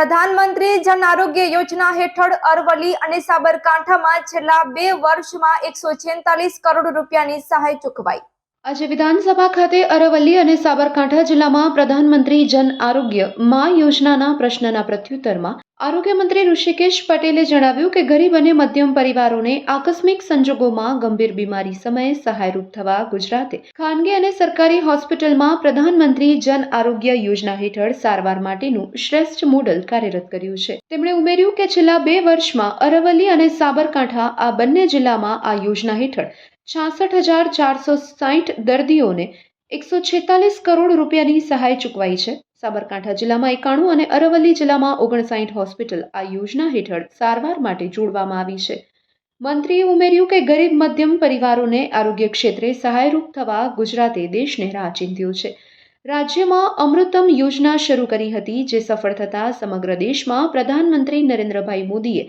પ્રધાનમંત્રી જન આરોગ્ય યોજના હેઠળ અરવલ્લી અને સાબરકાંઠામાં છેલ્લા બે વર્ષમાં એકસો કરોડ રૂપિયાની સહાય ચૂકવાઈ. આજે વિધાનસભા ખાતે અરવલ્લી અને સાબરકાંઠા જિલ્લામાં પ્રધાનમંત્રી જન આરોગ્ય મા યોજનાના પ્રશ્નના પ્રત્યુત્તરમાં આરોગ્ય મંત્રી ઋષિકેશ પટેલે જણાવ્યું કે ગરીબ અને મધ્યમ પરિવારોને આકસ્મિક સંજોગોમાં ગંભીર બીમારી સમયે સહાયરૂપ થવા ગુજરાતે ખાનગી અને સરકારી હોસ્પિટલમાં પ્રધાનમંત્રી જન આરોગ્ય યોજના હેઠળ સારવાર માટેનું શ્રેષ્ઠ મોડલ કાર્યરત કર્યું છે. તેમણે ઉમેર્યું કે છેલ્લા બે વર્ષમાં અરવલ્લી અને સાબરકાંઠા આ બંને જિલ્લામાં આ યોજના હેઠળ છાસઠ હજાર ચારસો સાહીઠ દર્દીઓને એકસો છેતાલીસ કરોડ રૂપિયાની સહાય ચૂકવાઈ છે. સાબરકાંઠા જિલ્લામાં એકાણું અને અરવલ્લી જિલ્લામાં ઓગણસાઠ હોસ્પિટલ આ યોજના હેઠળ સારવાર માટે જોડવામાં આવી છે. મંત્રીએ ઉમેર્યું કે ગરીબ મધ્યમ પરિવારોને આરોગ્ય ક્ષેત્રે સહાયરૂપ થવા ગુજરાતે દેશને રાહ ચીંધ્યું છે. રાજ્યમાં અમૃતમ યોજના શરૂ કરી હતી, જે સફળ થતાં સમગ્ર દેશમાં પ્રધાનમંત્રી નરેન્દ્રભાઈ મોદીએ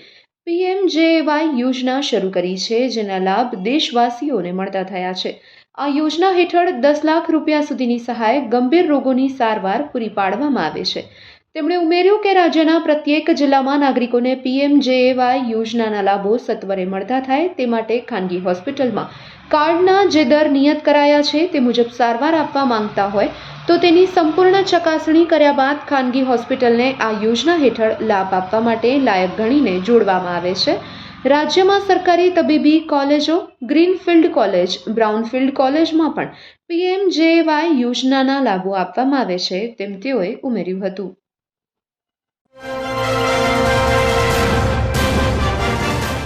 પીએમજેએવાય યોજના શરૂ કરી છે, જેના લાભ દેશવાસીઓને મળતા થયા છે. આ યોજના હેઠળ દસ લાખ રૂપિયા સુધીની સહાય ગંભીર રોગોની સારવાર પૂરી પાડવામાં આવે છે. તેમણે ઉમેર્યું કે રાજ્યના પ્રત્યેક જિલ્લામાં નાગરિકોને પીએમજેએવાય યોજનાના લાભો સત્વરે મળતા થાય તે માટે ખાનગી હોસ્પિટલમાં કાર્ડના જે દર નિયત કરાયા છે તે મુજબ સારવાર આપવા માંગતા હોય તો તેની સંપૂર્ણ ચકાસણી કર્યા બાદ ખાનગી હોસ્પિટલને આ યોજના હેઠળ લાભ આપવા માટે લાયક ગણીને જોડવામાં આવે છે. રાજ્યમાં સરકારી તબીબી કોલેજો, ગ્રીનફિલ્ડ કોલેજ, બ્રાઉનફિલ્ડ કોલેજમાં પણ પીએમજેવાય યોજનાના લાભો આપવામાં આવે છે તેમ તેઓએ ઉમેર્યું હતું.